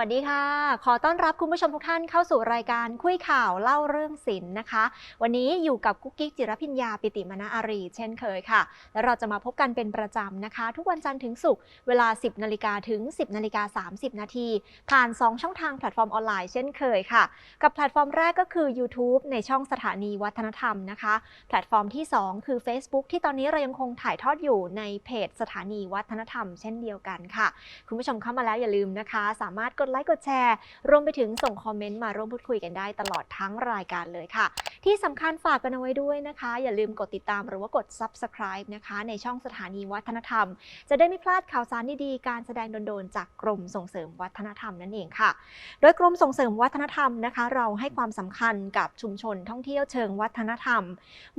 วัสดีค่ะ ขอต้อนรับคุณผู้ชมทุกท่านเข้าสู่รายการคุยข่าวเล่าเรื่องศิลป์นะคะ วันนี้อยู่กับกุ๊กกิ๊กจิรพิญญาปิติมณอารี เช่นเคยค่ะ และเราจะมาพบกันเป็นประจำนะคะ ทุกวันจันทร์ถึงศุกร์เวลา 10นาฬิกาถึง 10นาฬิกา30 นาทีผ่าน 2 ช่องทางแพลตฟอร์มออนไลน์เช่นเคยค่ะ กับแพลตฟอร์มแรกก็คือ YouTube ในช่องสถานีวัฒนธรรมนะคะ แพลตฟอร์มที่ 2 คือ Facebook ที่ตอนนี้เรายังคงถ่ายทอดอยู่ในเพจสถานีวัฒนธรรม เช่นเดียวกันค่ะ คุณผู้ชมเข้ามาแล้วอย่าลืมนะคะ สามารถกดไลค์กดแชร์ รวมไปถึงส่งคอมเมนต์มาร่วมพูดคุยกันได้ตลอดทั้งรายการเลยค่ะ ที่สำคัญฝากกันเอาไว้ด้วยนะคะ อย่าลืมกดติดตามหรือว่ากด Subscribe นะคะ ในช่องสถานีวัฒนธรรม จะได้ไม่พลาดข่าวสารดีๆการแสดงโดนๆจากกรมส่งเสริมวัฒนธรรมนั่นเองค่ะ โดยกรมส่งเสริมวัฒนธรรมนะคะ เราให้ความสำคัญกับชุมชนท่องเที่ยวเชิงวัฒนธรรม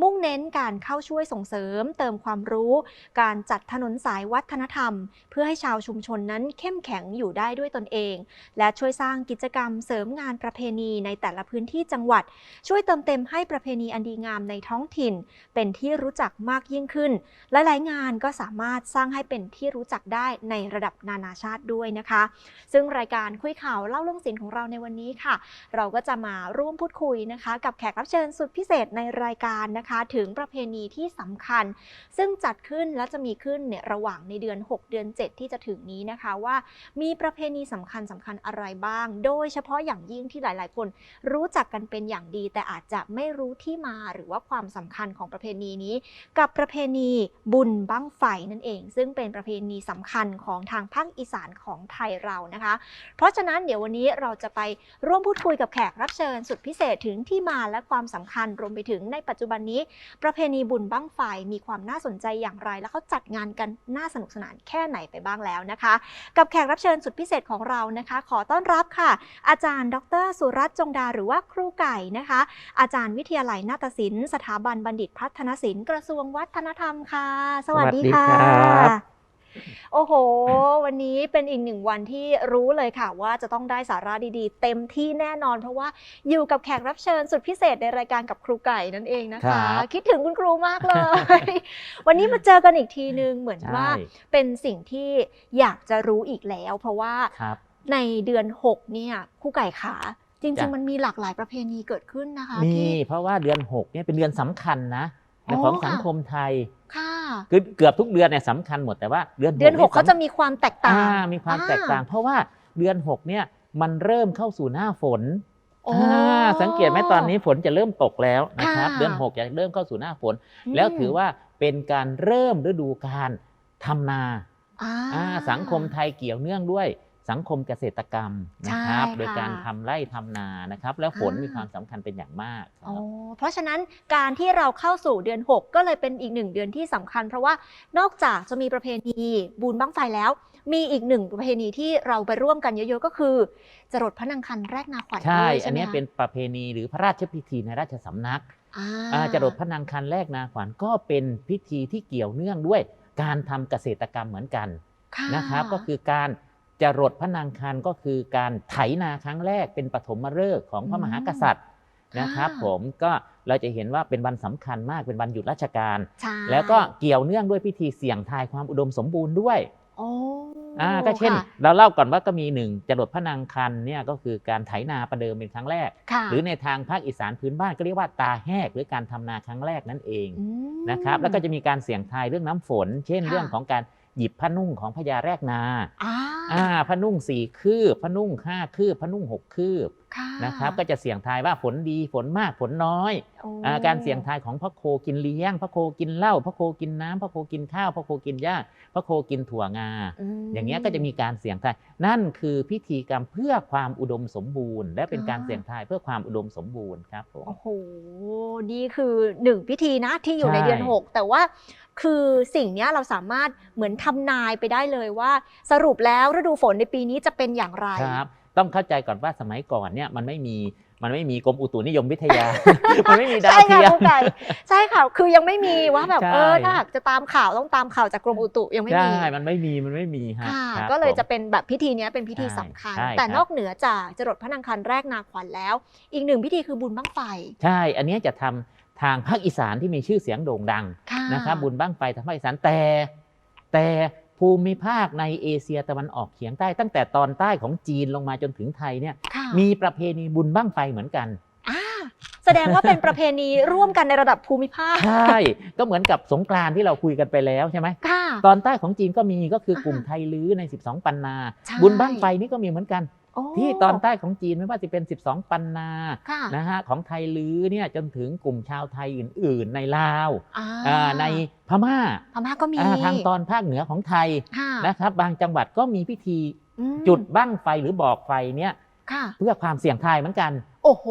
มุ่งเน้นการเข้าช่วยส่งเสริม เติมความรู้ การจัดถนนสายวัฒนธรรม เพื่อให้ชาวชุมชนนั้นเข้มแข็งอยู่ได้ด้วยตนเองและช่วยสร้างกิจกรรมเสริมงานประเพณีในแต่ละพื้นที่จังหวัด ช่วยเติมเต็มให้ประเพณีอันดีงามในท้องถิ่น เป็นที่รู้จักมากยิ่งขึ้นและหลายงานก็สามารถสร้างให้เป็นที่รู้จักได้ในระดับนานาชาติด้วยนะคะ ซึ่งรายการคุยข่าวเล่าเรื่องศิลป์ของเราในวันนี้ค่ะ เราก็จะมาร่วมพูดคุยนะคะ กับแขกรับเชิญสุดพิเศษในรายการนะคะ ถึงประเพณีที่สำคัญ ซึ่งจัดขึ้นและจะมีขึ้นเนี่ยระหว่างในเดือน 6 เดือน 7 ที่จะถึงนี้นะคะว่ามีประเพณีสำคัญสำคัญอะไรบ้าง โดยเฉพาะอย่างยิ่งที่หลาย ๆ คนรู้จักกันเป็นอย่างดี แต่อาจจะไม่รู้ที่มาหรือว่าความสำคัญของประเพณีนี้ กับประเพณีบุญบั้งไฟนั่นเอง ซึ่งเป็นประเพณีสำคัญของทางภาคอีสานของไทยเรานะคะ เพราะฉะนั้นเดี๋ยววันนี้เราจะไปร่วมพูดคุยกับแขกรับเชิญสุดพิเศษถึงที่มาและความสำคัญรวมไปถึงในปัจจุบันนี้ ประเพณีบุญบั้งไฟมีความน่าสนใจอย่างไร และเขาจัดงานกันน่าสนุกสนานแค่ไหนไปบ้างแล้วนะคะ กับแขกรับเชิญสุดพิเศษของเรานะคะขอต้อนรับค่ะ อาจารย์ ดร สุรัตน์จงดาหรือว่าครูไก่นะคะ อาจารย์วิทยาลัยนาฏศิลป์สถาบันบัณฑิตพัฒนศิลป์กระทรวงวัฒนธรรมค่ะ สวัสดีค่ะสวัสดีครับโอ้โห วันนี้เป็นอีกหนึ่งวันที่รู้เลยค่ะ ว่าจะต้องได้สาระดีๆ เต็มที่แน่นอน เพราะว่าอยู่กับแขกรับเชิญสุดพิเศษในรายการกับครูไก่นั่นเองนะครัคะบคิดถึงคุณครูมากเลย วันนี้มาเจอกันอีกทีนึงเหมือนใช่ว่าเป็นสิ่งที่อยากจะรู้อีกแล้ว เพราะว่าครับ ในเดือน 6 เนี่ยครูไก่ขาจริงจ้ะๆมันมีหลากหลายประเพณีเกิดขึ้นนะคะมีที่ เพราะว่าเดือน6เนี่ยเป็นเดือนสำคัญนะอ๋อของค่ะ สังคมไทยค่ะ คือเกือบทุกเดือนเนี่ยสำคัญหมดแต่ว่าเดือนเดือนย6เขาจะมีความแตกต่างอ่มีความแตกต่าง เพราะว่าเดือน 6 เนี่ยมันเริ่มเข้าสู่หน้าฝนโอ้อ่าสังเกตไหมตอนนี้ฝนจะเริ่มตกแล้วนะครับ ค่ะ เดือน6จะเริ่มเข้าสู่หน้าฝนมแล้วถือว่าเป็นการเริ่มฤดูการทำนาอ่าอ่าสังคมไทยเกี่ยวเนื่องด้วย สังคมเกษตรกรรมนะครับใช่ค่ะโดยการทำไร่ทำนานะครับ แล้วฝนอ่ามีมีความสำคัญเป็นอย่างมากคอ๋อรับเพราะฉะนั้นการที่เราเข้าสู่เดือน 6 ก็เลยเป็นอีกหนึ่งเดือนที่สำคัญ เพราะว่านอกจากจะมีประเพณีบุญบั้งไฟแล้ว มีอีกหนึ่งประเพณีที่เราไปร่วมกันเยอะๆก็คือจรดพระนางคันแรกนาขวัญใช่ด้วยอัใช่นไหมเนี้ยคะเป็นประเพณีหรือพระราชพิธีในราชสำนักอ่าอ่าจรดพระนางคันแรกนาขวัญก็เป็นพิธีที่เกี่ยวเนื่องด้วย การทำเกษตรกรรมเหมือนกันค่ะนะครับ ก็คือการ จรดพระนางคันก็คือการไถนาครั้งแรกเป็นปฐมฤกษ์ของพระมหากษัตริย์นะครับ ผมก็เราจะเห็นว่าเป็นวันสำคัญมากเป็นวันหยุดราชการใช่แล้วก็เกี่ยวเนื่องด้วยพิธีเสี่ยงทายความอุดมสมบูรณ์ด้วยโอ้อ่าก็เช่นค่ะเราเล่าก่อนว่าก็มีหนึ่งจรดพระนางคันเนี่ยก็คือการไถนาประเดิมเป็นครั้งแรกค่ะหรือในทางภาคอีสานพื้นบ้านก็เรียกว่าตาแหกหรือการทำนาครั้งแรกนั่นเองอืมนะครับแล้วก็จะมีการเสี่ยงทายเรื่องน้ำฝน เช่นค่ะเรื่องของการ หยิบผ้านุ่งของพญาแรกนาอ่าอ่าผ้านุ่งสี่คืบผ้านุ่งห้าคืบผ้านุ่งหกคืบค่ะนะครับก็จะเสี่ยงทายว่าฝนดีฝนมากฝนน้อยโอ้อาการเสี่ยงทายของพระโคกินเลี้ยงพระโคกินเหล้าพระโคกินน้ำพระโคกินข้าวพระโคกินหญ้าพระโคกินถั่วงามอย่างเงี้ยก็จะมีการเสี่ยงทาย นั่นคือพิธีกรรมเพื่อความอุดมสมบูรณ์ และเป็นการอ่าเสี่ยงทายเพื่อความอุดมสมบูรณ์ครับผมโอ้โหนี่คือหนึ่งพิธีนะที่อยู่ในใช่เดือน 6 แต่ว่า คือสิ่งเนี้ยเราสามารถเหมือนทำนายไปได้เลยว่า สรุปแล้วฤดูฝนในปีนี้จะเป็นอย่างไรครับต้องเข้าใจก่อนว่าสมัยก่อนเนี่ยมันไม่มีมันไม่มีกรมอุตุนิยมวิทยา มันไม่มีดาวใช่ค่ะเทียมครูไก่ใช่ค่ะคือยังไม่มีว่าแบบใช่เออถ้าหากจะตามข่าวต้องตามข่าวจากกรมอุตุยังไม่ใช่มีมันไม่มีมันไม่มีฮะค่ะครับก็เลยผมจะเป็นแบบพิธีเนี้ยเป็นพิธีใช่สำคัญใช่แต่ครับนอกเหนือจากจรดพระนางคันแรกนาขวัญแล้ว อีกหนึ่งพิธีคือบุญบั้งไฟ ใช่ อันเนี้ยจะทำ ทางภาคอีสานที่มีชื่อเสียงโด่งดังค่ะนะครับบุญบ้างไฟทางภาคอีสานแต่ แต่ภูมิภาคในเอเชียตะวันออกเฉียงใต้ ตั้งแต่ตอนใต้ของจีนลงมาจนถึงไทยเนี่ยค่ะมีประเพณีบุญบั้งไฟเหมือนกันอ่าแสดงว่าเป็นประเพณีร่วมกันในระดับภูมิภาค ใช่ ก็เหมือนกับสงกรานต์ที่เราคุยกันไปแล้วใช่ไหมค่ะตอนใต้ของจีนก็มีก็คืออ่ากลุ่มไทยลื้อใน 12 ปันนาใช่บุญบั้งไฟนี่ก็มีเหมือนกันโอ้ ที่ตอนใต้ของจีนไม่ว่าจะเป็น 12 ปันนาค่ะนะฮะของไทยลื้อเนี่ยจนถึงกลุ่มชาวไทยอื่น ๆ ในลาวอ่าอ่าในพม่าพม่าก็มีอ่าทางตอนภาคเหนือของไทยค่ะนะครับ บางจังหวัดก็มีพิธีอืมจุดบั้งไฟหรือบอกไฟเนี่ย ค่ะ เพื่อความเสี่ยงทายเหมือนกัน โอ้โห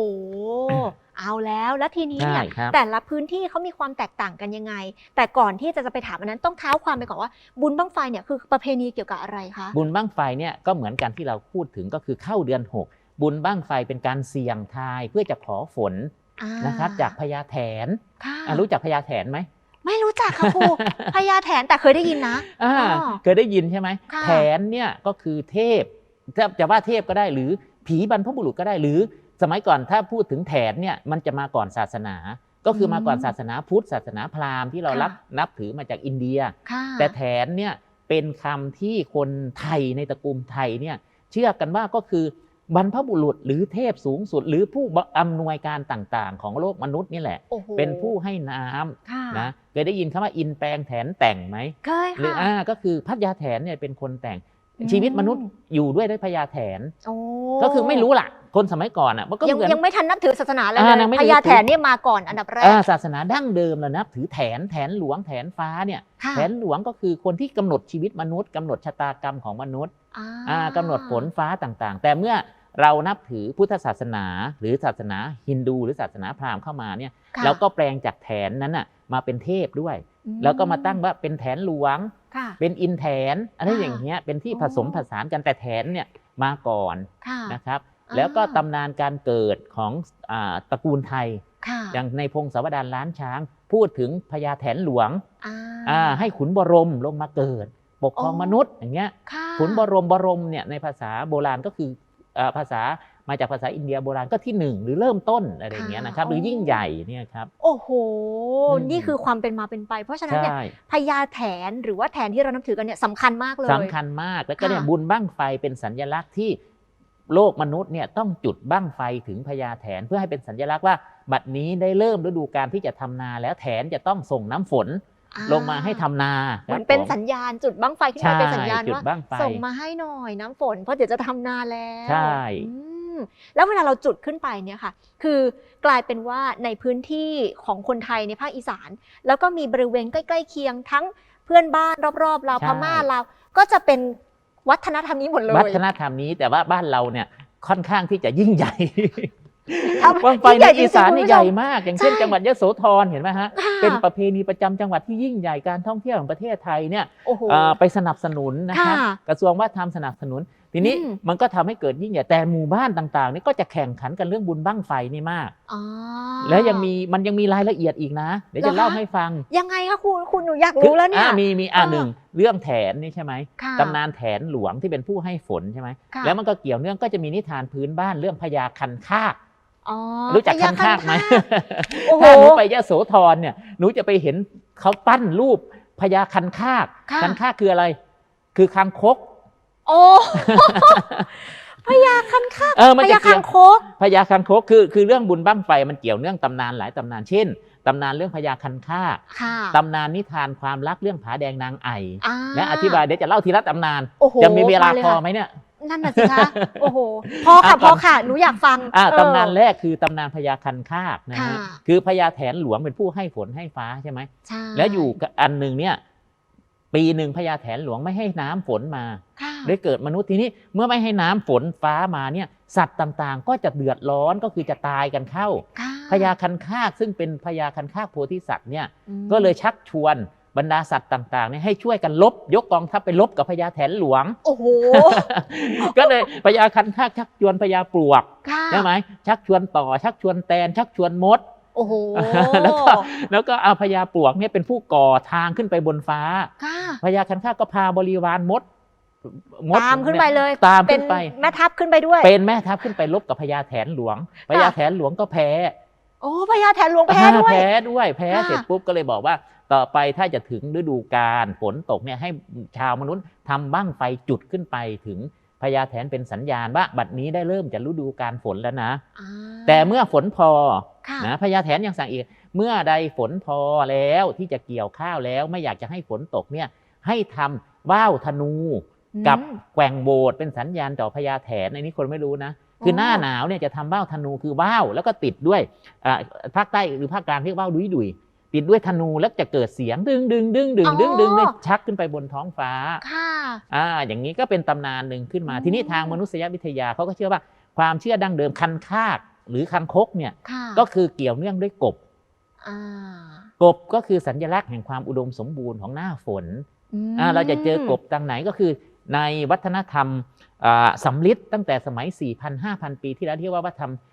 เอาแล้วแล้วทีนี้เนี่ยใช่ครับ แต่ละพื้นที่เขามีความแตกต่างกันยังไง แต่ก่อนที่จะจะไปถามอันนั้นต้องเท้าความไปก่อนว่าบุญบั้งไฟเนี่ยคือประเพณีเกี่ยวกับอะไรคะ บุญบั้งไฟเนี่ยก็เหมือนกันที่เราพูดถึงก็คือเข้าเดือน 6 บุญบั้งไฟเป็นการเสี่ยงทายเพื่อจะขอฝนอ่านะครับ จากพญาแถนค่ะอะรู้จักพญาแถนไหม ไม่รู้จักค่ะครู พญาแถนแต่เคยได้ยินนะ อ่าอ๋อเคยได้ยินใช่ไหมค่ะ แถนเนี่ยก็คือเทพจะจะว่าเทพก็ได้หรือ ผีบรรพบุรุษก็ได้หรือสมัยก่อนถ้าพูดถึงแถนเนี่ยมันจะมาก่อนศาสนา ก็คือมาก่อนศาสนาพุทธศาสนาพราหมณ์ที่เรารับนับถือมาจากอินเดียค่ะแต่แถนเนี่ยเป็นคำที่คนไทยในตระกูลไทยเนี่ยเชื่อกันว่าก็คือบรรพบุรุษหรือเทพสูงสุด หรือผู้อำนวยการต่างๆ ของโลกมนุษย์นี่แหละโอ้โหเป็นผู้ให้น้ำค่ะนะเคยได้ยินคำว่าอินแปลงแถนแต่งไหมเคยหรือค่ะอ่าก็คือพัทยาแถนเนี่ยเป็นคนแต่งอืม ชีวิตมนุษย์อยู่ด้วยด้วยพญาแถนโอ้ก็คือไม่รู้ล่ะ คนสมัยก่อนอะมันก็ยังเหมือนยังไม่ทันนับถือศาสนาเลยอ่ายังไม่พได้ญาถือแถนเนี่ยมาก่อนอันดับแรกอ่าศาสนาดั้งเดิมเรานับถือแถนแถนหลวงแถนฟ้าเนี่ยค่ะแถนหลวงก็คือคนที่กำหนดชีวิตมนุษย์กำหนดชะตากรรมของมนุษย์อ่าอ่ากำหนดฝนฟ้าต่างๆ แต่เมื่อเรานับถือพุทธศาสนา หรือศาสนาฮินดู หรือศาสนาพราหมณ์เข้ามาเนี่ยค่ะเราก็แปลงจากแถนนั้นน่ะมาเป็นเทพด้วยอืแล้วก็มาตั้งว่าเป็นแถนหลวงค่ะเป็นอินแถนอะไรอ่าอย่างเงี้ยเป็นที่อ๋อผสมผสานกันแต่แถนเนี่ยมาก่อนค่ะนะครับอ่าแล้วก็ตำนานการเกิดของอาตระกูลไทยค่ะอย่างในพงศาวดารล้านช้าง พูดถึงพญาแถนหลวงอ่าอ่าให้ขุนบรมลงมาเกิด ปกครองอ๋อมนุษย์อย่างเงี้ยค่ะขุนบรมบรมเนี่ยในภาษาโบราณก็คืออ่าภาษา มาจากภาษาอินเดียโบราณก็ที่หนึ่งหรือเริ่มต้นอะไรอย่างเงี้ยนะครับหรือยิ่งใหญ่เนี่ยครับโอ้โหอืมนี่คือความเป็นมาเป็นไป เพราะฉะนั้นเนี่ยใช่พญาแถนหรือว่าแถนที่เรานับถือกันเนี่ยสำคัญมากเลยสำคัญมากแล้วก็เนี่ยค่ะบุญบั้งไฟเป็นสัญลักษณ์ที่โลกมนุษย์เนี่ยต้องจุดบั้งไฟถึงพญาแถนเพื่อให้เป็นสัญลักษณ์ว่า บัดนี้ได้เริ่มฤดูการที่จะทำนาแล้วแถนจะต้องส่งน้ำฝนอ่ลงมาให้ทำนาเหมือนครับเป็นผมสัญญาณจุดบั้งไฟขึ้นใช่มาเป็นสัญญาณจุดว่าบั้งไฟส่งมาให้หน่อยน้ำฝนเพราะเดี๋ยวจะทำนาแล้วใช่อืม แล้วเวลาเราจุดขึ้นไปเนี่ยค่ะคือกลายเป็นว่าในพื้นที่ของคนไทยในภาคอีสาน แล้วก็มีบริเวณใกล้ๆเคียงทั้งเพื่อนบ้านรอบๆเราวใช่พม่าเราวก็จะเป็นวัฒนธรรมนี้หมดเลยวัฒนธรรมนี้แต่ว่าบ้านเราเนี่ยค่อนข้างที่จะยิ่งใหญ่ทำบังไฟยิ่งใหในญ่จริงๆอีสานคุณนี่ผู้ชมใหญ่มาก อย่างเช่นใช่จังหวัดยโสธรเห็นไหมฮะค่ะเป็นประเพณีประจำจังหวัดที่ยิ่งใหญ่การท่องเที่ยวของประเทศไทยเนี่ยโอ้โหเอ่อไปสนับสนุนนะครับค่ะกระทรวงวัฒนธรรมสนับสนุน ทีนี้อืมมันก็ทำให้เกิดยิ่งใหญ่แต่หมู่บ้านต่างๆนี่ก็จะแข่งขันกันเรื่องบุญบั้งไฟนี่มากอ๋อแล้วยังมีมันยังมีรายละเอียดอีกนะ เดี๋ยวจะเหรอคะเล่าให้ฟัง ยังไงคะคุณคุณหนูอยากรู้แล้วเนี่ยอะมีมีอ่าเออหนึ่งเรื่องแถนนี่ใช่ไหมค่ะตำนานแถนหลวงที่เป็นผู้ให้ฝนใช่ไหมค่ะแล้วมันก็เกี่ยวเนื่องก็จะมีนิทานพื้นบ้านเรื่องพญาคันคากอ๋อรู้จักพคัญานคากไหมโอ้โหถ้าหนูไปยะโสธรเนี่ยหนูจะไปเห็นเขาปั้นรูปพญาคันคากค่ะคันคากคืออะไร คือคางคก โอ้พญาคันคากเออมันพจะญาเกี่คัยงวคก พญาคันคกคือคือเรื่องบุญบั้งไฟมันเกี่ยวเนื่องตำนานหลายตำนานเช่นตำนานเรื่องพญาคันคากค่ะตำนานนิทานความรักเรื่องผาแดงนางไออ่าและอธิบายเดี๋ยวจะเล่าทีละตำนาน โอ้โหจะมีเวลาเลยพอค่ะไหมเนี่ย นั่นน่ะสิคะ โอ้โห พอค่ะ อะพอค่ะ หนูอยากฟังอ่าเออ ตำนานแรกคือตำนานพญาคันคากนะฮะค่ะ คือพญาแถนหลวงเป็นผู้ให้ฝนให้ฟ้าใช่ไหม ใช่แล้วอยู่กับอันหนึ่งเนี่ย ปีหนึ่งพญาแถนหลวงไม่ให้น้ำฝนมาค่ะได้เกิดมนุษย์ทีนี้เมื่อไม่ให้น้ำฝนฟ้ามาเนี่ยสัตว์ต่างๆ ก็จะเดือดร้อนก็คือจะตายกันเข้าค่ะพญาคันคากซึ่งเป็นพญาคันคากโพธิสัตว์เนี่ยอืมก็เลยชักชวนบรรดาสัตว์ต่างๆเนี่ยให้ช่วยกันลบ ยกกองทัพไปลบกับพญาแถนหลวง โอ้โห ก็เลยพญาคันคากชักชวนพญาปลวกค่ะใช่ไหมชักชวนต่อชักชวนแตนชักชวนมดโอ้โหแล้วก็แล้วก็เอาพญาปลวกเนี่ยเป็นผู้ก่อทางขึ้นไปบนฟ้าค่ะพญาคันคากก็พาบริวารมดมดตามขึ้นไปเลยตามเป็ขึ้นนไปแม่ทัพขึ้นไปด้วย เป็นแม่ทัพขึ้นไปลบกับพญาแถนหลวงพญาแถนหลวงก็แพ้โอ้พญาแถนหลวงแพ้ด้วยแพ้ด้วยแพ้ค่ะเสร็จปุ๊บก็เลยบอกว่า ต่อไปถ้าจะถึงฤดูกาลฝนตกเนี่ยให้ชาวมนุษย์ทำบั้งไฟจุดขึ้นไปถึง พญาแถนเป็นสัญญาณว่าบัดนี้ได้เริ่มจะฤดูกาลฝนแล้วนะอ่าแต่เมื่อฝนพอค่ะนะพญาแถนยังสั่งอีก เมื่อใดฝนพอแล้วที่จะเกี่ยวข้าวแล้ว ไม่อยากจะให้ฝนตกเนี่ยให้ทำว่าวธนูกับอืมแกว่งโบสถ์เป็นสัญญาณต่อพญาแถนในนี้คนไม่รู้นะ คือหน้าหนาวเนี่ยจะทำว่าวธนูคือว่าวแล้วก็ติดด้วยอ่าภาคใต้หรือภาคกลางเรียกว่าวดุยดุย ติดด้วยธนูแล้วจะเกิดเสียงดึงดึงดึงดึงดึงดึงเนี่ยชักขึ้นไปบนท้องฟ้าค่ะอ่าอย่างนี้ก็เป็นตำนานหนึ่งขึ้นมาอืมทีนี้ทางมนุษยวิทยาเขาก็เชื่อว่า ความเชื่อดั้งเดิมคันคากหรือคันคกเนี่ยค่ะก็คือเกี่ยวเนื่องด้วยกบอ่ากบก็คือสัญลักษณ์แห่งความอุดมสมบูรณ์ของหน้าฝนมอ่าเราจะเจอกบทางไหนก็คือในวัฒนธรรมอ่าสำลิดตั้งแต่สมัย 4,000 5,000 ปีที่แล้วที่เรียกว่าวัฒนธรรมอ่า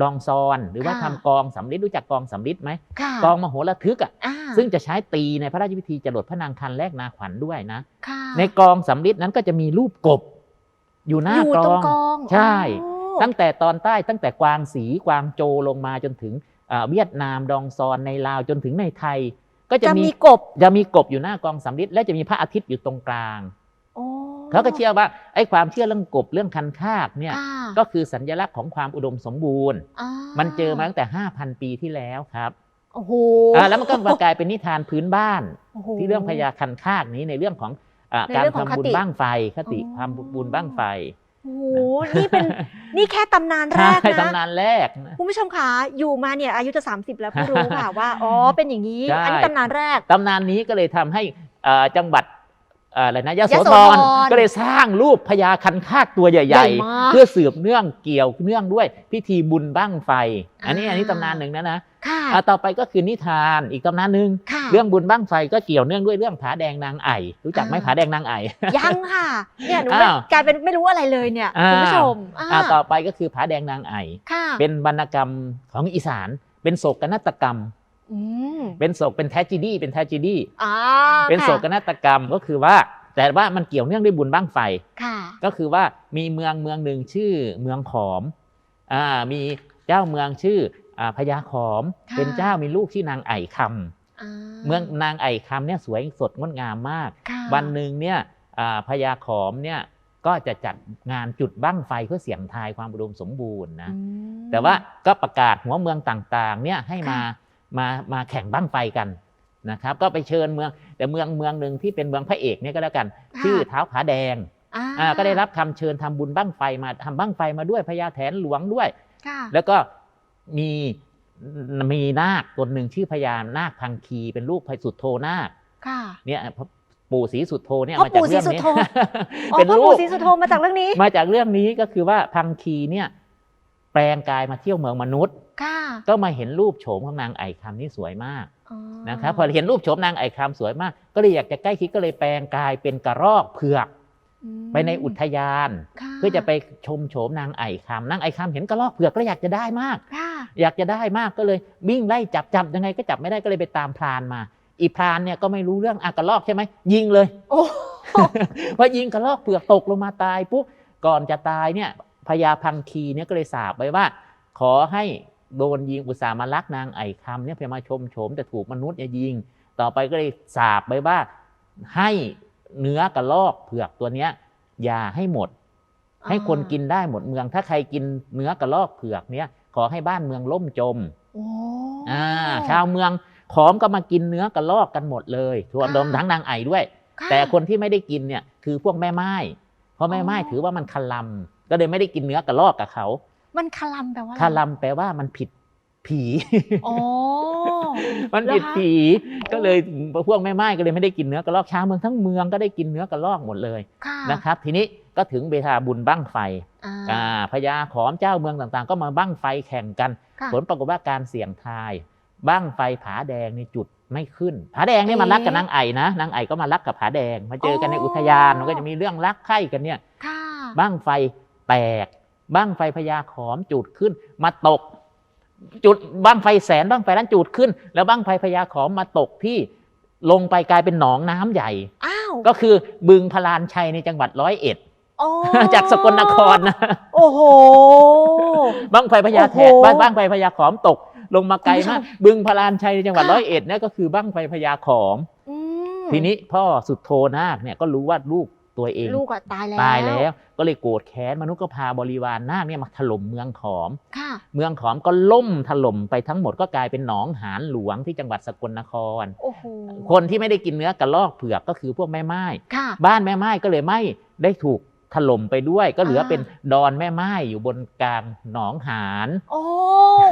ดองซอนหรือว่าค่ะทำกองสำลิดรู้จักกองสำลิดไหมค่ะกองมโหระทึกอะอ่าซึ่งจะใช้ตีในพระราชพิธีจรดพระนางคันแรกนาขวัญด้วยนะค่ะในกองสำลิดนั้นก็จะมีรูปกบ อยู่หน้าอยู่กตรองงกองใช่อ๋อตั้งแต่ตอนใต้ตั้งแต่กวางสีกวางโจลงมาจนถึงอ่าเวียดนามดองซอนในลาวจนถึงในไทย ก็จะจะมีมีกบจะมีกบอยู่หน้ากองสำลิดและจะมีพระอาทิตย์อยู่ตรงกลางโอ้ เขาก็เชื่อว่าไอ้ความเชื่อเรื่องกบเรื่องคันคากเนี่ยค่ะก็คือสัญลักษณ์ของความอุดมสมบูรณ์อ่ามันเจอมาตั้งแต่ 5,000 ปีที่แล้วครับโอ้โหอ่าแล้วมันก็มากลายเป็นนิทานพื้นบ้านโอ้โหที่เรื่องพญาคันคากนี้ในเรื่องของอ่าในการเรื่องของทำบุญคติบ้างไฟคติอ๋อทำบุญบ้างไฟโอ้โหนี่เป็นนี่แค่ตำนานแรกใช่นะตำนานแรกนะคุณผู้ชมคะอยู่มาเนี่ยอายุจะ 30 แล้วเพิ่งรู้ค่ะว่าอ๋อเป็นอย่างนี้ใช่อันนี้ตำนานแรกตำนานนี้ก็เลยทำให้เอ่อจังหวัดเอ่ออะไรนะยโสยโสธธรรก็เลยสร้างรูปพญาคันคากตัวใหใหญ่ญ่มากๆเพื่อสืบเนื่องเกี่ยวเนื่องด้วยพิธีบุญบ้างไฟ อันนี้อ่าอันนี้ตำนานหนึ่งนะนะค่ะอะต่อไปก็คือนิทานอีกตำนานหนึ่งค่ะเรื่องบุญบ้างไฟก็เกี่ยวเนื่องด้วยเรื่องผาแดงนางไอ่รู้จักไหมอ่าผาแดงนางไอ่ยังค่ะเนี่ยหนูไม่อ้าวกลายเป็นไม่รู้อะไรเลยเนี่ยอ่าคุณผู้ชมอ่าอะต่อไปก็คือผาแดงนางไอ่ค่ะเป็นวรรณกรรมของอีสานเป็นโศกนาฏกรรมอืม เป็นโศกเป็นแทจิดี้เป็นแทจิดี้อ่าเป็นโศกค่ะนาฏกรรมก็คือว่า แต่ว่ามันเกี่ยวเนื่องด้วยบุญบ้างไฟค่ะก็คือว่ามีเมืองเมืองหนึ่งชื่อเมืองขอมอ่ามีเจ้าเมืองชื่ออ่าพญาขอมค่ะเป็นเจ้ามีลูกชื่อนางไอ่คำอ่าเมืองนางไอ่คำเนี่ยสวยสดงดงามมากค่ะวันหนึ่งเนี่ยอ่าพญาขอมเนี่ยก็จะจัดงานจุดบั้งไฟเพื่อเสี่ยงทายความอุดมสมบูรณ์นะอืมแต่ว่าก็ประกาศหัวเมืองต่างๆเนี่ยให้มาค่ะ มามาแข่งบั้งไฟกันนะครับ ก็ไปเชิญเมืองแต่เมืองเมืองหนึ่งที่เป็นเมืองพระเอกเนี่ยก็แล้วกันค่ะชื่อเท้าผาแดงอ่าอ่าก็ได้รับคำเชิญทำบุญบั้งไฟมาทำบั้งไฟมาด้วยพญาแถนหลวงด้วยค่ะแล้วก็มีมีนาคตนหนึ่งชื่อพญานาคพังคีเป็นลูกพระสุดโทนาคค่ะเนี่ยพระปู่ศรีสุดโทเนี่ยพ่อมาจากปู่ศรีเรื่องสุนี้โธอ๋อเป็นพ่อลูปู่กศรีสุโธมาจากเรื่องนี้ มาจากเรื่องนี้ก็คือว่าพังคีเนี่ย แปลงกายมาเที่ยวเมืองมนุษย์ค่ะก็มาเห็นรูปโฉมของนางไอ่คำนี่สวยมากอ๋อนะครับพอเห็นรูปโฉมนางไอ่คำสวยมาก ก็เลยอยากจะใกล้ชิดก็เลยแปลงกายเป็นกระรอกเผือกอืมไปในอุทยานค่ะเพื่อจะไปชมโฉมนางไอ่คำนางไอ่คำเห็นกระรอกเผือกก็อยากจะได้มากค่ะอยากจะได้มากก็เลยวิ่งไล่จับจับยังไงก็จับไม่ได้ก็เลยไปตามพรานมา อีพรานเนี่ยก็ไม่รู้เรื่องอากระรอกใช่ไหมยิงเลยโอ้พอยิงกระรอกเปลือกตกลงมาตายปุ๊บก่อนจะตายเนี่ย พญาพังคีเนี่ยก็เลยสาบไว้ว่า ขอให้โดนยิงอุตส่าห์มารักนางไอ่คำเนี่ยเพื่อมาชมโฉมแต่ถูกมนุษย์เนี่ยยิง ต่อไปก็เลยสาบไว้ว่าให้เนื้อกระรอกเผือกตัวเนี้ยอย่าให้หมด ให้คนกินได้หมดเมือง ถ้าใครกินเนื้อกระรอกเผือกเนี่ยขอให้บ้านเมืองล่มจมโอ้อ่าชาวเมืองขอมก็มากินเนื้อกระรอกกันหมดเลยรวมรวมทั้งนางไอ่ด้วยค่ะแต่คนที่ไม่ได้กินเนี่ยคือพวกแม่ไม้เพราะแม่ไม้อ๋อถือว่ามันคลำ ก็เลยไม่ได้กินเนื้อกระรอกกับเขา มันคลำแปลว่าคลำแปลว่ามันผิดผีอ๋อมันเหรอผิดคะผี ก็เลยพวกแม่ไม้ก็เลยไม่ได้กินเนื้อกระรอกชาวเมืองทั้งเมืองก็ได้กินเนื้อกระรอกหมดเลยค่ะนะครับ ทีนี้ก็ถึงเบทาบุญบั้งไฟอ่าอ่าพญาขอมเจ้าเมืองต่างๆ ก็มาบั้งไฟแข่งกันค่ะผลปรากฏว่าการเสี่ยงทาย บั้งไฟผาแดงในจุดไม่ขึ้น ผาแดงนี่มันรักกับนางไอ่นะ นางไอ่ก็มารักกับผาแดง มาเจอกันในอุทยานมันก็จะมีเรื่องรักใคร่กันเนี่ยค่ะบั้งไฟ แตกบั้งไฟพญาขอมจุดขึ้น มาตก จุดบั้งไฟแสนบั้งไฟนั้นจุดขึ้น แล้วบั้งไฟพญาขอมมาตกที่ลงไปกลายเป็นหนองน้ำใหญ่ อ้าว ก็คือบึงพลานชัยในจังหวัดร้อยเอ็ดโอ้จากสกลนครนะโอ้โหบ้างไฟพญาแถโอ้บโหบ้านบ้างไฟพญาขอมตก ลงมาไกลมากคุณผู้ชบึงพลานชัยในจังหวัดค่ะร้อยเอ็ดเนี่ยก็คือบั้งไฟพญาขอมอืมทีนี้พ่อสุดโทนาคเนี่ยก็รู้ว่าลูก ตัวเองลูกอะตายแล้วตายแล้ว ก็เลยโกรธแค้นมนุษย์ก็พาบริวารนาคเนี่ยมาถล่มเมืองขอมค่ะเมืองขอมก็ล่มถล่มไปทั้งหมดก็กลายเป็นหนองหานหลวงที่จังหวัดสกลนครโอ้โหคนที่ไม่ได้กินเนื้อกระลอกเผือกก็คือพวกแม่ไม้ค่ะบ้านแม่ไม้ก็เลยไม่ได้ถูก ถล่มไปด้วยก็เหลืออ่าเป็นดอนแม่ไม้อยู่บนกลางหนองหานโอ้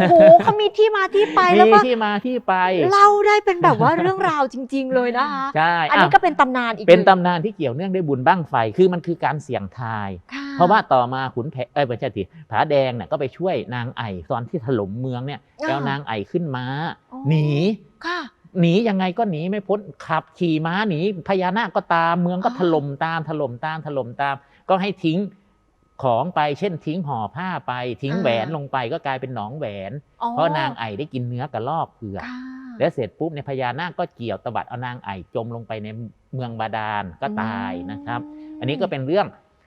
โหเขามีที่มาที่ไปแล้วมีก็ที่มาที่ไปเล่าได้เป็นแบบว่าเรื่องราวจริง ๆ เลยนะคะใช่อันนี้อะก็เป็นตำนานอีกเป็นหงตำนานที่เกี่ยวเนื่องด้วยบุญบั้งไฟคือมันคือการเสี่ยงทายค่ะเพราะว่าต่อมาขุนแผเอ้ยไม่ใช่สิผาแดงเนี่ยก็ไปช่วยนางไอ่ตอนที่ถล่มเมืองเนี่ยอ่าแล้วนางไอ่ขึ้นม้าอ๋อหนีค่ะหนียังไงก็หนีไม่พ้นขับขี่ม้าหนีพญานาคก็ตามเมืองก็อ๋อถล่มตามถล่มตามถล่มตาม ก็ให้ทิ้งของไปเช่นทิ้งห่อผ้าไปทิ้งแหวนลงไปก็กลายเป็นหนองแหวนอ๋อเพราะนางไอ่ได้กินเนื้อกระลอกเผือกค่ะแล้วเสร็จปุ๊บในยพญานาคก็เกี่ยวตบัดเอานางไอ่จมลงไปในเมืองบาดาลก็ตายนะครับ อันนี้ก็เป็นเรื่อง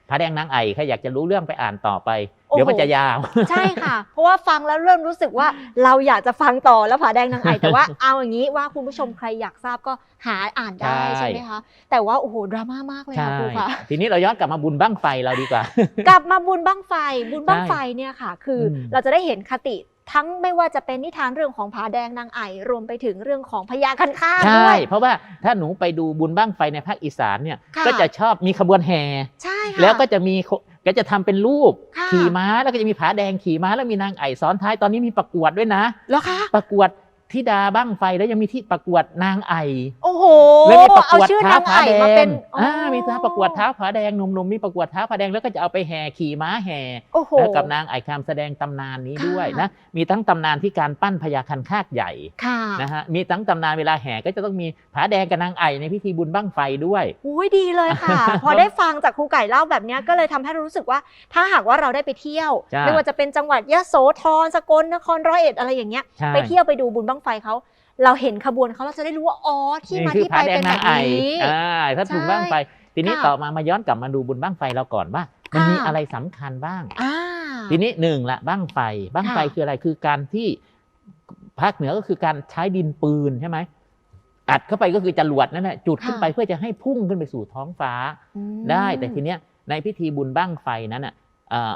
พระแดงนางไอ่ใครอยากจะรู้เรื่องไปอ่านต่อไปโอ้โห เดี๋ยวมันจะยาว ใช่ค่ะ เพราะว่าฟังแล้วเริ่มรู้สึกว่าเราอยากจะฟังต่อแล้วผาแดงนางไอแต่ว่าเอาอย่างนี้ว่าคุณผู้ชมใครอยากทราบก็หาอ่านได้ใช่ใช่ไหมคะแต่ว่าโอ้โหดราม่ามากเลยใช่ค่ะครูค่ะทีนี้เราย้อนกลับมาบุญบั้งไฟเราดีกว่า กลับมาบุญบั้งไฟ บุญบั้งไฟเนี่ยค่ะ คืออมเราจะได้เห็นคติทั้งไม่ว่าจะเป็นนิทานเรื่องของผาแดงนางไอรวมไปถึงเรื่องของพญาคันคากใช่ด้วยเพราะว่าถ้าหนูไปดูบุญบั้งไฟในภาคอีสานเนี่ยค่ะก็จะชอบมีขบวนแห่ใช่ค่ะแล้วก็จะมีโค ก็จะทำเป็นรูปค่ะขี่ม้าแล้วก็จะมีผาแดงขี่ม้าแล้วมีนางไอ่ซ้อนท้ายตอนนี้มีประกวดด้วยนะแล้วคะประกวด ธิดาบั้งไฟแล้วยังมีที่ประกวดนางไอ่โอ้โหแล้วมีประกวดเอาชื่อเท้านางผาไอแดมาเป็งนอ่ามีอ๋อท้าประกวดเท้าผาแดงหนุ่มๆมีประกวดเท้าผาแดงแล้วก็จะเอาไปแห่ขี่ม้าแห่โอ้โหแล้วกับนางไอ่คำแสดงตำนานนี้ค่ะด้วยนะมีทั้งตำนานที่การปั้นพญาคันคากใหญ่ค่ะนะฮะมีทั้งตำนานเวลาแห่ก็จะต้องมีผาแดงกับนางไอ่ในพิธีบุญบั้งไฟด้วยอุ้ยดีเลยค่ะ พอได้ฟังจากครูไก่เล่าแบบเนี้ยก็เลยทำให้รู้สึกว่า ถ้าหากว่าเราได้ไปเที่ยวใช่ไม่ว่าจะเป็นจังหวัดยะโสธรสกลนครร้อยเอ็ดอะไรอย่างเงี้ยใช่ไปเที่ยวไปดูบุญบั้งไฟเขาเราเห็นขบวนเขาเราจะได้รู้ว่าอ๋อที่นี่มาคือที่ผาไปแดงเป็นแบนางบไอ่นี้อ่าถ้าใช่บุญบั้งไฟ ทีนี้ค่ะต่อมามาย้อนกลับมาดูบุญบั้งไฟเราก่อนว่า มันค่ะมีอะไรสำคัญบ้างอ่าทีนี้หนึ่งละบั้งไฟบั้งไฟค่ะคืออะไรคือการที่ภาคเหนือก็คือการใช้ดินปืนใช่ไหมอัดเข้าไปก็คือจรวดนั่นแหละจุดขึ้นไปเพื่อจะให้พุ่งขึ้นไปสู่ท้องฟ้าอืมได้ แต่ทีเนี้ยในพิธีบุญบั้งไฟนั้นอะเอ่อ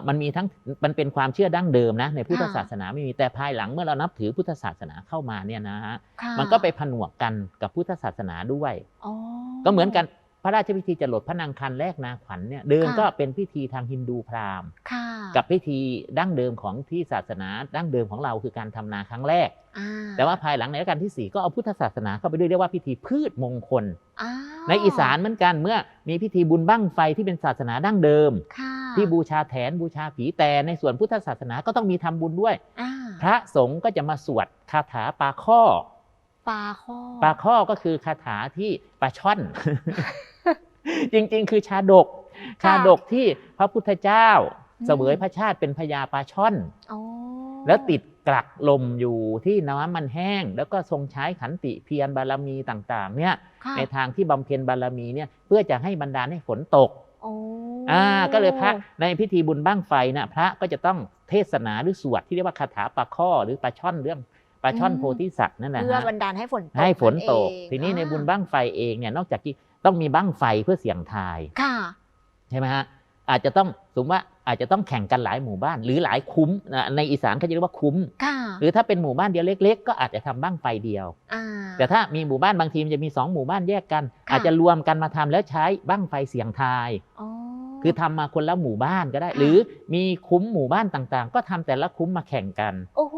มันมีทั้งมันเป็นความเชื่อดั้งเดิมนะในพุทธค่ะศาสนาไม่มีแต่ภายหลังเมื่อเรานับถือพุทธศาสนาเข้ามาเนี่ยนะฮะค่ะมันก็ไปผนวกกันกับพุทธศาสนาด้วยอ๋อก็เหมือนกัน พระราชพิธีจรดพระนางคันแรกนาขวัญเนี่ยเดิมค่ะก็เป็นพิธีทางฮินดูพราหมณ์ค่ะกับพิธีดั้งเดิมของที่ศาสนาดั้งเดิมของเราคือการทำนาครั้งแรกอ่แต่ว่าภายหลังในรัชกาลที่สี่ก็เอาพุทธศาสนาเข้าไปด้วยเรียกว่าพิธีพืชมงคลอ้าวในอีสานเหมือนกันเมื่อมีพิธีบุญบั้งไฟที่เป็นศาสนาดั้งเดิมค่ะที่บูชาแถนบูชาผีแต่ในส่วนพุทธศาสนาก็ต้องมีทำบุญด้วยอ่าพระสงฆ์ก็จะมาสวดคาถาปาข้อ ปลาข้อปาข้อก็คือคาถาที่ปลาช่อน จริงๆ คือชาดกค่ะชาดกที่พระพุทธเจ้าอืมเสวยพระชาติเป็นพญาปลาช่อนอ๋อแล้วติดกลักลมอยู่ที่น้ำมันแห้ง แล้วก็ทรงใช้ขันติเพียรบารมีต่างๆ เนี่ยค่ะในทางที่บำเพ็ญบารมีเนี่ยเพื่อจะให้บรรดาลให้ฝนตกโอ้อ่าก็เลยพระในพิธีบุญบ้างไฟนะพระก็จะต้องเทศนาหรือสวดที่เรียกว่าคาถาปลาข้อหรือปลาช่อนเรื่อง ปลาช่อนโพธิสัตว์นั่นแหละเพื่อฮะบันดาลให้ฝนตกให้ฝนตกเองทีนี้ในอ่าบุญบ้างไฟเองเนี่ยนอกจากที่ต้องมีบ้างไฟเพื่อเสี่ยงทายค่ะใช่ไหมฮะอาจจะต้องสมมติว่าอาจจะต้องแข่งกันหลายหมู่บ้าน หรือหลายคุ้มนะในอีสานเขาจะเรียกว่าคุ้มค่ะหรือถ้าเป็นหมู่บ้านเดียวเล็ก ๆ ก็อาจจะทำบ้างไฟเดียวอ่าแต่ถ้ามีหมู่บ้านบางทีมันจะมีสองหมู่บ้านแยกกันค่ะอาจจะรวมกันมาทำแล้วใช้บ้างไฟเสียงทายอ๋อคือทำมาคนละหมู่บ้านก็ได้ค่ะหรือมีคุ้มหมู่บ้านต่างๆ ก็ทำแต่ละคุ้มมาแข่งกัน โอ้โห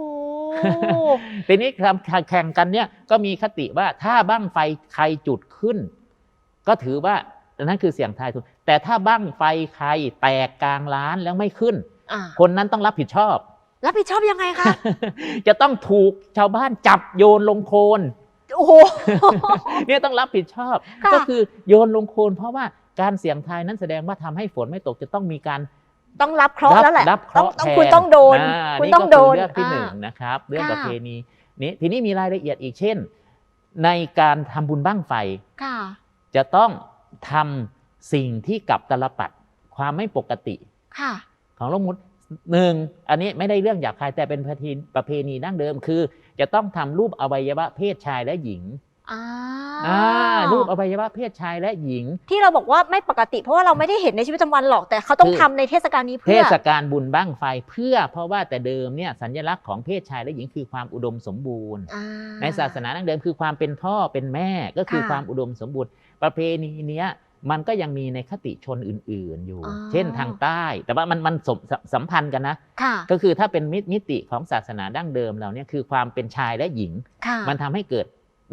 ทีนี้ทำแข่งกันเนี่ยก็มีคติว่าถ้าบ้างไฟใครจุดขึ้น ก็ถือว่าอันนั้นคือเสียงทายถูกแต่ถ้าบ้างไฟใครแตกกลางร้านแล้วไม่ขึ้นอ่าคนนั้นต้องรับผิดชอบ รับผิดชอบยังไงคะ จะต้องถูกชาวบ้านจับโยนลงโคลนโอ้โหเนี่ยต้องรับผิดชอบค่ะก็คือโยนลงโคลนเพราะว่าการเสี่ยงทายนั้นแสดงว่าทำให้ฝนไม่ตกจะต้องมีการ ต้องรับเคราะห์แล้วแหละรับเคราะห์ต้องแทนคุณต้องโดนอ่าคุณนี่ต้องก็โดคือนเรื่องที่อ่าหนึ่งนะครับ เรื่องค่ะประเพณีนี้ทีนี้มีรายละเอียดอีกเช่น ในการทำบุญบ้างไฟค่ะจะต้องทำสิ่งที่กับตลปัดความไม่ปกติค่ะของโลกมนุษย์หนึ่งอันนี้ไม่ได้เรื่องหยาบคายแต่เป็นประเพณีประเพณีดั้งเดิมคือ จะต้องทำรูปอวัยวะเพศชายและหญิงอ่าอ่า รูปอวัยวะเพศชายและหญิง ที่เราบอกว่าไม่ปกติ เพราะว่าเราไม่ได้เห็นในชีวิตประจำวันหรอกแต่เขาต้องคือทำในเทศกาลนี้เทเพื่อศกาลบุญบั้งไฟเพื่อ เพราะว่าแต่เดิมเนี่ยสัญลักษณ์ของเพศชายและหญิงคือความอุดมสมบูรณ์อ่าในศาสนาดั้งเดิมคือความเป็นพ่อเป็นแม่ก็คือค่ะความอุดมสมบูรณ์ ประเพณีเนี้ยมันก็ยังมีในคติชนอื่น ๆอยู่อ๋อเช่นทางใต้ แต่ว่ามันมันสมสสัมพันธ์กันนะค่ะก็คือถ้าเป็นมิมิติของศาสนาดั้งเดิมเราเนี่ยคือความเป็นชายและหญิงค่ะมันทำให้เกิด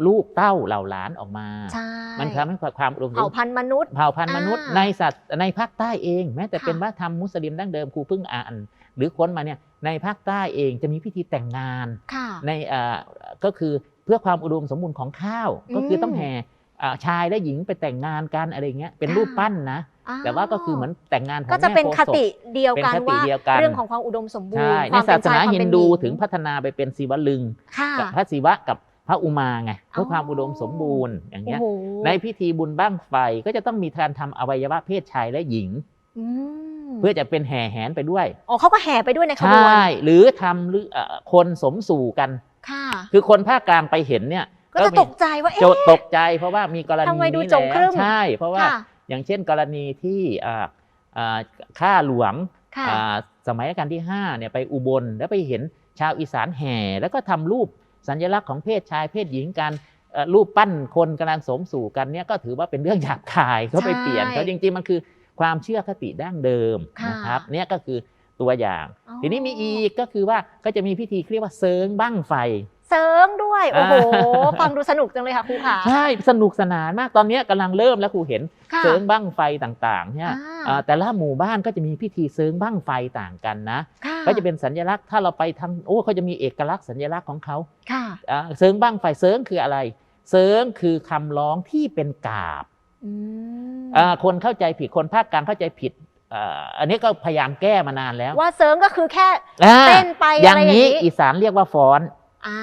ลูกเต้าเหล่าหลานออกมา ใช่มันทำให้ความอุดมสมเผ่าบูรณ์ พันธุ์มนุษย์ เผ่าพันธุ์มนุษย์อ่าในสัตว์ในภาคใต้เอง แม้แต่ค่ะเป็นวัฒนธรรมมุสลิมดั้งเดิมครูเพิ่งอ่าน หรือค้นมาเนี่ยในภาคใต้เองจะมีพิธีแต่งงานค่ะ ในเอ่อก็คือเพื่อความอุดมสมบูรณ์ของข้าวอืมก็คือต้องแห่อ่าชายและหญิงไปแต่งงานกันอะไรเงี้ยเป็นค่ะรูปปั้นนะ อ้แต่ว่าก็คือเหมือนแต่งงานของก็จะเป็นแม่โพคธิ์ศพติเดียวกันเป็นคติว่า เดียวกัน เรื่องของความอุดมสมบูรใช่ณ์ในศาสนาควมฮิเป็นนดูชยความเป็นหญิถึงพัฒนาไปเป็นศิวลึงค่ะ กับพระศิวะกับ พระอุมาไงเพื่อออความอุดมสมบูรณ์อย่างโอ้เงี้ยโหในพิธีบุญบ้างไฟก็จะต้องมีการทำอวัยวะเพศชายและหญิงอืมเพื่อจะเป็นแห่แหนไปด้วยอ๋อเขาก็แห่ไปด้วยในขใชบวน่หรือทำหรือเอ่อคนสมสู่กันค่ะ คือคนภาคกลางไปเห็นเนี่ย ก็จะมีตกใจว่าโจเอ๊ะตกใจเพราะว่ามีกรณีทำไมดูนี้จงครึ่แล้วมใช่ เพราะว่าค่ะอย่างเช่นกรณีที่อ่าอ่าข้าหลวงค่ะอ่าสมัยรัชกาลที่5เนี่ยไปอุบลแล้วไปเห็นชาวอีสานแห่แล้วก็ทำรูป สัญลักษณ์ของเพศชายเพศหญิงกันเอ่อรูปปั้นคนกำลังสมสู่กันเนี่ยก็ถือว่าเป็นเรื่องหยาบคายเขาไปเปลี่ยนใช่เขาจริงๆมันคือความเชื่อคติดั้งเดิมค่ะนะครับเนี่ยก็คือตัวอย่างอ๋อทีนี้มีอีกก็คือว่าก็จะมีพิธีเรียกว่าเซิงบั้งไฟ เสริงด้วย โอ้โหอ่าฟังดูสนุกจังเลยค่ะครูขาใช่สนุกสนานมากตอนนี้กำลังเริ่มแล้วครูเห็นค่ะเซิงบั้งไฟต่างๆเนี่ยอ่าอ่าแต่ละหมู่บ้านก็จะมีพิธีเซิงบั้งไฟต่างกันนะค่ะก็จะเป็นสัญลักษณ์ถ้าเราไปทางโอ้เขาจะมีเอกลักษณ์สัญลักษณ์ของเขาค่ะอ่าเซิงบั้งไฟเซิงคืออะไร เซิงคือคำร้องที่เป็นกาบอืมอ่าคนเข้าใจผิดคนภาคกลางเข้าใจผิดอ่าอันนี้ก็พยายามแก้มานานแล้ว ว่าเสริงก็คือแค่อ่าเต้นไปอย่าอะงไรอย่างนี้นี้อีสานเรียกว่าฟ้อน อ่า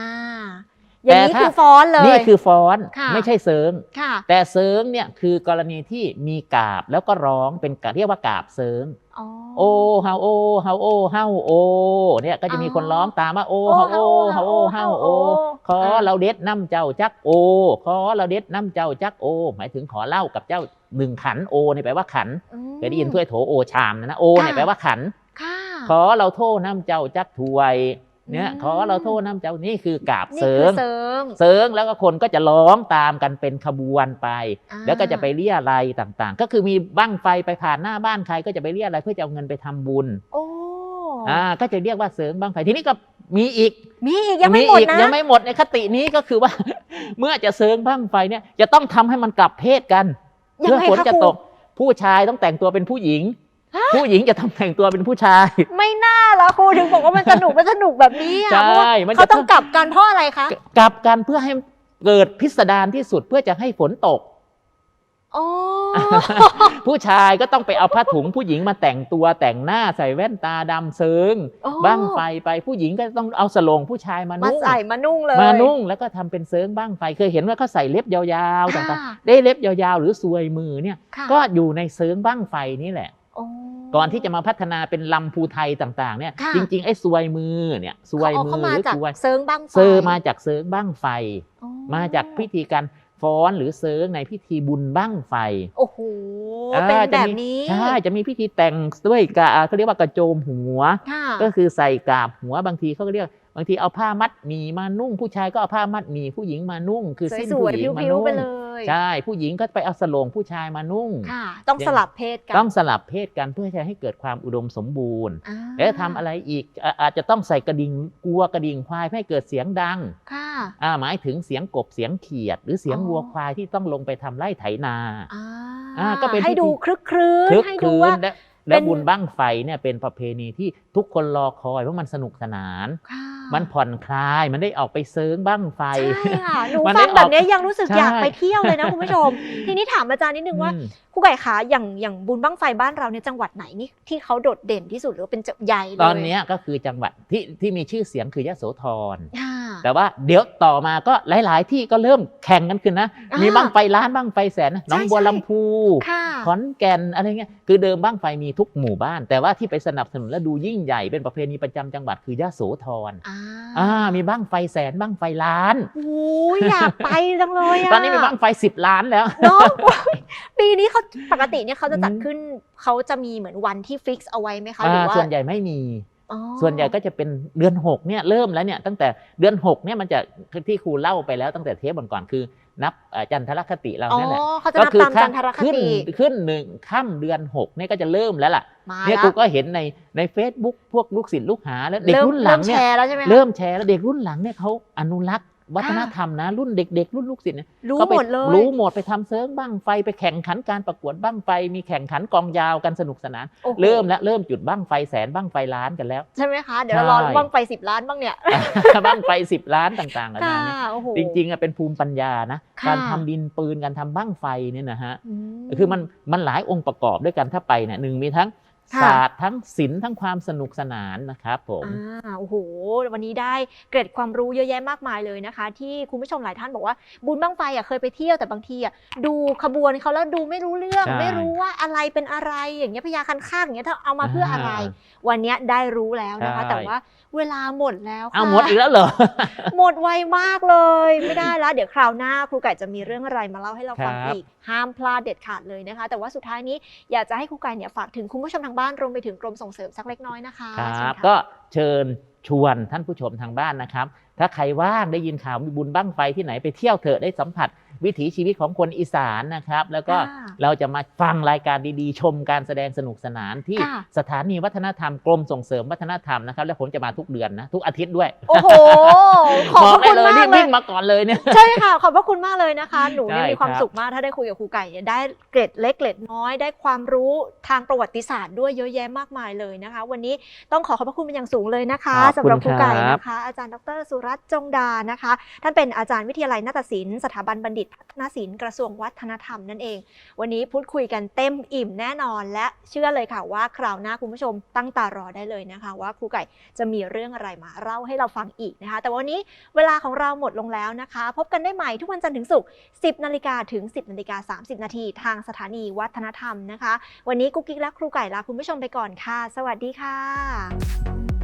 อย่างนี้แต่ถ้าคือฟ้อนเลยนี่คือฟ้อนค่ะไม่ใช่เซิงค่ะแต่เซิงเนี่ยคือกรณีที่มีกาบแล้วก็ร้องเป็นกาเรียกว่ากาบเซิงอ๋อโอเฮาโอเฮาโอเฮาโอเนี่ยก็จะมีคนร้องตามว่าโอเฮาโอเฮาโอเฮาโอขอเราเด็ดน้ำเจ้าจักโอขอเราเด็ดน้ำเจ้าจักโอ หมายถึงขอเหล่ากับเจ้าหนึ่งขันโอเนี่ยแปลว่าขันอืมเคยได้ยินถ้วยโถโอชามนะนะโอเนี่ยค่ะแปลว่าขันค่ะขอเราโทษน้ำเจ้าจักถวย เนี่ยอืมขอเราโทษน้ำเจ้านี่คือกาบนี่เซิคืองเสริงเซิงแล้วก็คนก็จะร้องตามกันเป็นขบวนไปอ่าแล้วก็จะไปเรียอะไรยต่างๆ ก็คือมีบั้งไฟไปผ่านหน้าบ้านใครก็จะไปเรียอะไรยเพื่อจะเอาเงินไปทำบุญโอ้อ่าก็จะเรียกว่าเสริงบั้งไฟทีนี้ก็มีอีก มีอีกยังไม่หมดอีกนะยังไม่หมดในคตินี้ก็คือว่า เมื่อจะเสริงบั้งไฟเนี่ยจะต้องทำให้มันกลับเพศกันยังเพื่อไงฝนคะจะครูตกผู้ชายต้องแต่งตัวเป็นผู้หญิง ผู้หญิงจะต้องแต่งตัวเป็นผู้ชาย ไม่น่าละครูถึงบอกว่ามันสนุกมันสนุกแบบนี้อะใช่เพราะว่ามันจะ เขาต้องกลับกันเพราะอะไรคะกลับกันเพื่อให้เกิดพิสดารที่สุดเพื่อจะให้ฝนตก อ๋อ ผู้ชายก็ต้องไปเอาผ้าถุง ผู้หญิงมาแต่งตัวแต่งหน้าใส่แว่นตาดำเซิงอ๋อ บ้างไฟไปผู้หญิงก็ต้องเอาสลงผู้ชายมามานุ่งใส่มานุ่งเลยมานุ่งแล้วก็ทำเป็นเซิงบ้างไฟเคยเห็นว่าเขาใส่เล็บยาวๆค่ะต่างๆได้เล็บยาวๆ หรือซวยมือเนี่ย ค่ะก็อยู่ในเซิงบ้างไฟนี่แหละโอ้ ก่อนที่จะมาพัฒนาเป็นลำภูไทยต่างๆเนี่ยค่ะ จริงๆไอ้ซวยมือเนี่ยซวยเขามืเขาอมาหรือจากซวยเซิงบ้างไฟเซอร์มาจากเซิงบ้างไฟ อ๋อมาจากพิธีการฟ้อนหรือเซิงในพิธีบุญบ้างไฟ โอ้โหอ่าเป็นจะแบบมีนี้ใช่จะมีพิธีแต่งด้วยกาเขาเรียกว่ากระโจมหัว ค่ะ ก็คือใส่กาบหัวบางทีเขาก็เรียก บางทีเอาผ้ามัดหมีมานุ่ง ผู้ชายก็เอาผ้ามัดหมีผู้หญิงมานุ่ง คือสิ้นสผู้วยหญิงๆมาพิ้วนุ่ๆงไปเลย ใช่ ผู้หญิงก็ไปเอาสลงผู้ชายมานุ่งค่ะ ต้องสลับเพศกัน ต้องสลับเพศกันเพื่อจะให้เกิดความอุดมสมบูรณ์อ่าแล้วทำอะไรอีกอะอาจจะต้องใส่กระดิ่งกลัวกระดิ่งควายให้เกิดเสียงดัง ค่ะอ่าหมายถึงเสียงกบเสียงเขียด หรือเสียงอ๋อวัวควายที่ต้องลงไปทำไร่ไถนาอ่าอ่าก็เป็นให้พิธีดูคลึกครื้นคลึกให้คดูลื้ว่านและและเป็นบุญบั้งไฟเนี่ยเป็นประเพณีที่ทุกคนรอคอยเพราะมันสนุกสนานค่ะ มันผ่อนคลาย มันได้ออกไปเซิร์งบ้างไฟใช่ค่ะหนูมันได้ฟังแบบเนี้ยยังรู้สึกใช่อยากไปเที่ยวเลยนะคุณผู้ชม ทีนี้ถามอาจารย์นิดนึงว่า อืมครูไก่คะอย่างอย่างบุญบั้งไฟบ้านเราเนี่ยจังหวัดไหนนี่ที่เขาโดดเด่นที่สุดหรือว่าเป็นจังใหญ่เลยตอนเนี้ยก็คือจังหวัดที่ที่มีชื่อเสียงคือยโสธรค่ะแต่ว่าเดี๋ยวต่อมาก็หลาย ๆ ที่ก็เริ่มแข่งกันขึ้นนะอ่ามีมีบ้างไฟล้านบ้างไฟแสนนะหน้องบัวใช่ลำพูค่ะขอนแก่นอะไรเงี้ยคือเดิมบ้างไฟมีทุกหมู่บ้าน แต่ว่าที่ไปสนับสนุนและดูยิ่งใหญ่เป็นประเพณีประจำจังหวัดคือยโสธรอ่าอ่ามีบ้างไฟแสนบ้างไฟล้านโอ้ยอยากไปจังเลยอะตอนนี้มีบ้างไฟสิบล้านแล้วเนาะปีนี้เขาปกติเนี่ยเขาจะจัดอืมขึ้นเขาจะมีเหมือนวันที่ฟิกซ์เอาไว้ไหมคะหอ่ารือว่าส่วนใหญ่ไม่มีอ๋อส่วนใหญ่ก็จะเป็นเดือน6เนี่ยเริ่มแล้วเนี่ยตั้งแต่เดือน6เนี่ยมันจะที่ครูเล่าไปแล้วตั้งแต่เทปก่อนๆคือ นับเอ่อจันทรคติเราอ๋อนั่นแหละเขาจะนับตามจันทรคขึ้นติขึ้นหนึ่งค่ำเดือน6เนี่ยก็จะเริ่มแล้วล่ะมาเนี่ยแล้ครูวก็เห็นในใน Facebook พวกลูกศิษย์ลูกหาแล้วเด็กเริ่มรุ่นหลังเนี่ยเริ่มแชร์แล้วใช่ไหมคะเริ่มแชร์แล้วเด็กรุ่นหลังเนี่ยเขาอนุรักษ์ วัฒนธรรมนะรุ่นเด็ก ๆ รุ่นลูกศิษย์เนี่ยรู้ก็ไปหมดเลยรู้หมดไปทำเซิร์งบ้างไฟไปแข่งขันการประกวดบ้างไฟ มีแข่งขันกองยาวกันสนุกสนานโอ้โหเริ่มแล้วเริ่มจุดบ้างไฟแสนบ้างไฟล้านกันแล้ว ใช่ไหมคะ เดี๋ยวเรารอใช่บ้างไฟสิบล้านบ้างเนี่ยบ้างไฟสิบล้านต่างๆนานาค่ะเนี่ยโอ้โหจริงๆอะเป็นภูมิปัญญานะค่ะการทำดินปืนการทำบ้างไฟเนี่ยนะฮะอืคือมันมันหลายองค์ประกอบด้วยกันถ้าไปเนี่ยหนึ่งมีทั้งค่ะ ศาสตร์ทั้งศิลป์ทั้งความสนุกสนานนะครับผมอ่าโอ้โห วันนี้ได้เกร็ดความรู้เยอะแยะมากมายเลยนะคะ ที่คุณผู้ชมหลายท่านบอกว่าบุญบั้งไฟอะเคยไปเที่ยวแต่บางทีอะดูขบวนเขาแล้วดูไม่รู้เรื่องใช่ไม่รู้ว่าอะไรเป็นอะไรอย่างเงี้ยพญาคันข้างอย่างเงี้ยถ้าเอามาเพื่ออะไรอ่วันเนี้ยได้รู้แล้วนะคะใช่แต่ว่าเวลาหมดแล้วเอาค่ะหมดอีกแล้วเหรอ หมดไวมากเลย ไม่ได้แล้ว เดี๋ยวคราวหน้าครูไก่จะมีเรื่องอะไรมาเล่าให้เราฟังครับอีกห้ามพลาดเด็ดขาดเลยนะคะ แต่ว่าสุดท้ายนี้อยากจะให้ครูไก่เนี่ยฝากถึงคุณผู้ชมทางบ้านรวมไปถึงกรมส่งเสริมสักเล็กน้อยนะคะคเชิรัญบค่ะก็เชิญชวนท่านผู้ชมทางบ้านนะครับ ถ้าใครว่างได้ยินข่าวมีบุญบั้งไฟที่ไหนไปเที่ยวเถอะได้สัมผัสวิถีชีวิตของคนอีสานนะครับ แล้วก็ค่ะเราจะมาฟังรายการดีๆ ชมการแสดงสนุกสนานที่ค่ะสถานีวัฒนธรรมกรมส่งเสริมวัฒนธรรมนะครับ และผมจะมาทุกเดือนนะทุกอาทิตย์ด้วย โอ้โห ขอบบอกพระได้คุณเลยมากนี่เลวิ่ยงมาก่อนเลยเนี่ยใช่ค่ะ ขอบพระคุณมากเลยนะคะ หนูเนี่ยใช่มีความครับสุขมากถ้าได้คุยกับครูไก่เนี่ยได้เกร็ดเล็กเกร็ดน้อยได้ความรู้ทางประวัติศาสตร์ด้วยเยอะแยะมากมายเลยนะคะ วันนี้ต้องขอขอบพระคุณเป็นอย่างสูงเลยนะคะขอบสำคุณหรับครูไก่ครับนะคะอาจารย์ดรสุรัตน์จงดานะคะ ท่านเป็นอาจารย์วิทยาลัยนาฏศิลป์สถาบันบัณฑิตพัฒนศิลป์กระทรวงวัฒนธรรมนั่นเอง วันนี้พูดคุยกันเต็มอิ่มแน่นอนและเชื่อเลยค่ะว่าคราวหน้าคุณผู้ชมตั้งตารอได้เลยนะคะ ว่าครูไก่จะมีเรื่องอะไรมาเล่าให้เราฟังอีกนะคะ แต่วันนี้เวลาของเราหมดลงแล้วนะคะ พบกันได้ใหม่ทุกวันจันทร์ถึงศุกร์10นาฬิกาถึง 10นาฬิกา30นาทีทางสถานีวัฒนธรรมนะคะ วันนี้กุ๊กกิ๊กและครูไก่ลาคุณผู้ชมไปก่อนค่ะ สวัสดีค่ะ